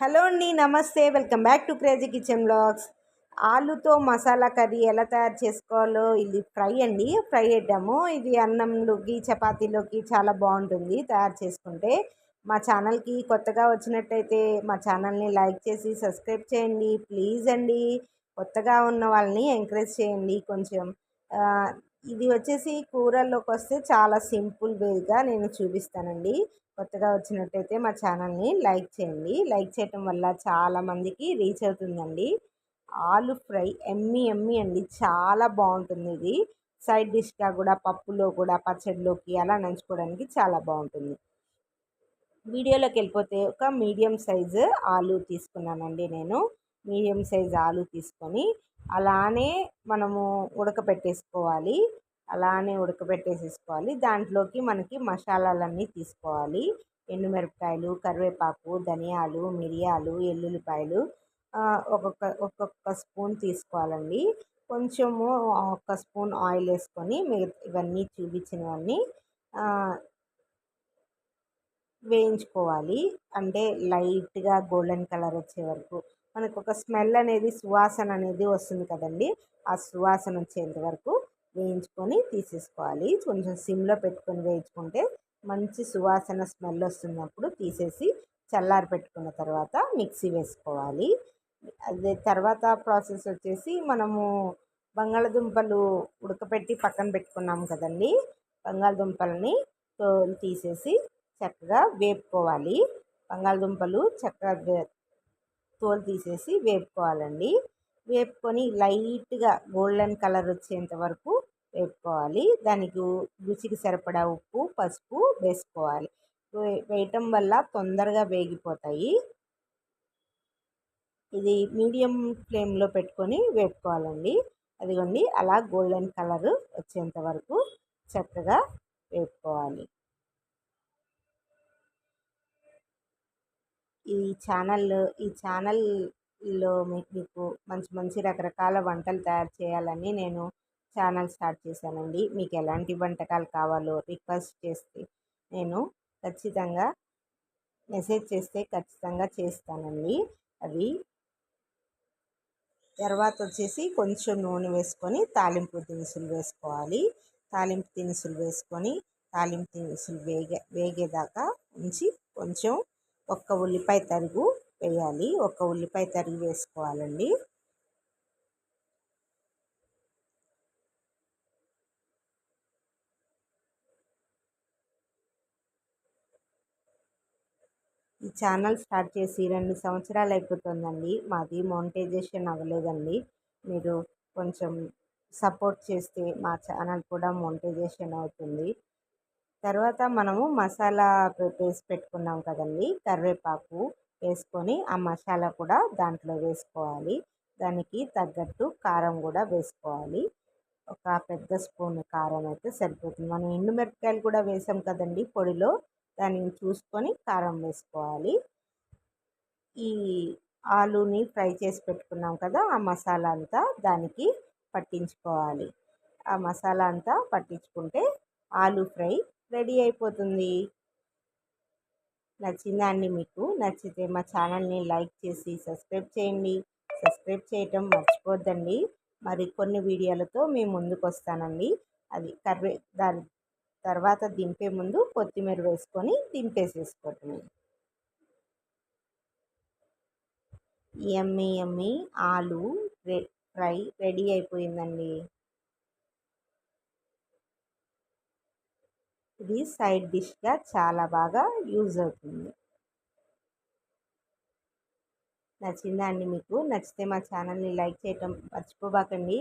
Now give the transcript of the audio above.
Hello అండి నమస్తే. Welcome back to crazy kitchen blogs. ఆలుతో masala curry ఎలా తయారు చేసుకోవాలో ఇది ఫ్రై అండి. ఫ్రై చేద్దాము. ఇది అన్నంలోకి చపాతీలోకి చాలా బాగుంటుంది తయారు చేసుకుంటే. మా ఛానల్కి కొత్తగా వచ్చినట్టయితే మా ఛానల్ని లైక్ చేసి సబ్స్క్రైబ్ చేయండి. ప్లీజ్ అండి కొత్తగా ఉన్న వాళ్ళని ఎంకరేజ్ చేయండి కొంచెం. ఇది వచ్చేసి కూరల్లోకి వస్తే చాలా సింపుల్ వేగా నేను చూపిస్తానండి. కొత్తగా వచ్చినట్టయితే మా ఛానల్ని లైక్ చేయండి. లైక్ చేయటం వల్ల చాలామందికి రీచ్ అవుతుందండి. ఆలు ఫ్రై ఎమ్మి ఎమ్మి అండి. చాలా బాగుంటుంది ఇది. సైడ్ డిష్గా కూడా పప్పులో కూడా పచ్చడిలోకి అలా నంచుకోవడానికి చాలా బాగుంటుంది. వీడియోలోకి వెళ్ళిపోతే ఒక మీడియం సైజు ఆలు తీసుకున్నానండి నేను. మీడియం సైజ్ ఆలు తీసుకొని అలానే మనము ఉడకపెట్టేసుకోవాలి. అలానే ఉడకబెట్టేసేసుకోవాలి. దాంట్లోకి మనకి మసాలాలన్నీ తీసుకోవాలి. ఎండుమిరపకాయలు కరివేపాకు ధనియాలు మిరియాలు ఎల్లుల్లిపాయలు ఒక్కొక్క ఒక్కొక్క స్పూన్ తీసుకోవాలండి. కొంచెము ఒక స్పూన్ ఆయిల్ వేసుకొని ఇవన్నీ చూపించినవన్నీ వేయించుకోవాలి. అంటే లైట్గా గోల్డెన్ కలర్ వచ్చే వరకు. మనకు ఒక స్మెల్ అనేది సువాసన అనేది వస్తుంది కదండి. ఆ సువాసన వచ్చేంత వరకు వేయించుకొని తీసేసుకోవాలి. కొంచెం సిమ్లో పెట్టుకొని వేయించుకుంటే మంచి సువాసన స్మెల్ వస్తున్నప్పుడు తీసేసి చల్లారి పెట్టుకున్న తర్వాత మిక్సీ వేసుకోవాలి. అదే తర్వాత ప్రాసెస్ వచ్చేసి మనము బంగాళదుంపలు ఉడకపెట్టి పక్కన పెట్టుకున్నాము కదండి బంగాళదుంపలని తీసేసి చక్కగా వేపుకోవాలి. బంగాళదుంపలు చక్కగా తోలు తీసేసి వేపుకోవాలండి. వేపుకొని లైట్గా గోల్డెన్ కలర్ వచ్చేంత వరకు వేపుకోవాలి. దానికి రుచికి సరిపడా ఉప్పు పసుపు వేసుకోవాలి. వేయటం వల్ల తొందరగా వేగిపోతాయి. ఇది మీడియం ఫ్లేమ్లో పెట్టుకొని వేపుకోవాలండి. అదిగోండి అలా గోల్డెన్ కలర్ వచ్చేంత వరకు చక్కగా వేపుకోవాలి. ఈ ఛానల్ ఈ ఛానల్ లో మీకు మంచి మంచి రకరకాల వంటలు తయారు చేయాలని నేను ఛానల్ స్టార్ట్ చేశానండి. మీకు ఎలాంటి వంటకాలు కావాలో రిక్వెస్ట్ చేస్తే నేను ఖచ్చితంగా మెసేజ్ చేస్తే ఖచ్చితంగా చేస్తానండి. అవి తర్వాత వచ్చేసి కొంచెం నూనె వేసుకొని తాలింపు దినుసులు వేసుకోవాలి. తాలింపు దినుసులు వేసుకొని తాలింపు దినుసులు వేగే వేగేదాకా ఉంచి కొంచెం ఒక్క ఉల్లిపాయ తరుగు వేయాలి. ఒక ఉల్లిపాయ తరిగి వేసుకోవాలండి. ఈ ఛానల్ స్టార్ట్ చేసి రెండు సంవత్సరాలు అయిపోతుందండి. మాది మోనిటైజేషన్ అవ్వలేదండి. మీరు కొంచెం సపోర్ట్ చేస్తే మా ఛానల్ కూడా మోనిటైజేషన్ అవుతుంది. తర్వాత మనము మసాలా వేసి పెట్టుకున్నాం కదండి. కరివేపాకు వేసుకొని ఆ మసాలా కూడా దాంట్లో వేసుకోవాలి. దానికి తగ్గట్టు కారం కూడా వేసుకోవాలి. ఒక పెద్ద స్పూన్ కారం అయితే సరిపోతుంది. మనం ఎండుమిరపకాయలు కూడా వేసాం కదండి పొడిలో దానిని చూసుకొని కారం వేసుకోవాలి. ఈ ఆలుని ఫ్రై చేసి పెట్టుకున్నాం కదా ఆ మసాలా అంతా దానికి పట్టించుకోవాలి. ఆ మసాలా అంతా పట్టించుకుంటే ఆలు ఫ్రై రెడీ అయిపోతుంది. నచ్చిందా అండి మీకు? నచ్చితే మా ఛానల్ని లైక్ చేసి సబ్స్క్రైబ్ చేయండి. సబ్స్క్రైబ్ చేయటం మర్చిపోద్దండి. మరి కొన్ని వీడియోలతో మేము ముందుకు వస్తానండి. అది కర్వే దాని తర్వాత దింపే ముందు కొత్తిమీర వేసుకొని దింపేసేసుకోవటమే ఎమ్మి ఎమ్మి ఆలు ఫ్రై రెడీ అయిపోయిందండి. ఇది సైడ్ డిష్గా చాలా బాగా యూజ్ అవుతుంది. నచ్చిందా అండి మీకు? నచ్చితే మా ఛానల్ని లైక్ చేయటం మర్చిపోబాకండి.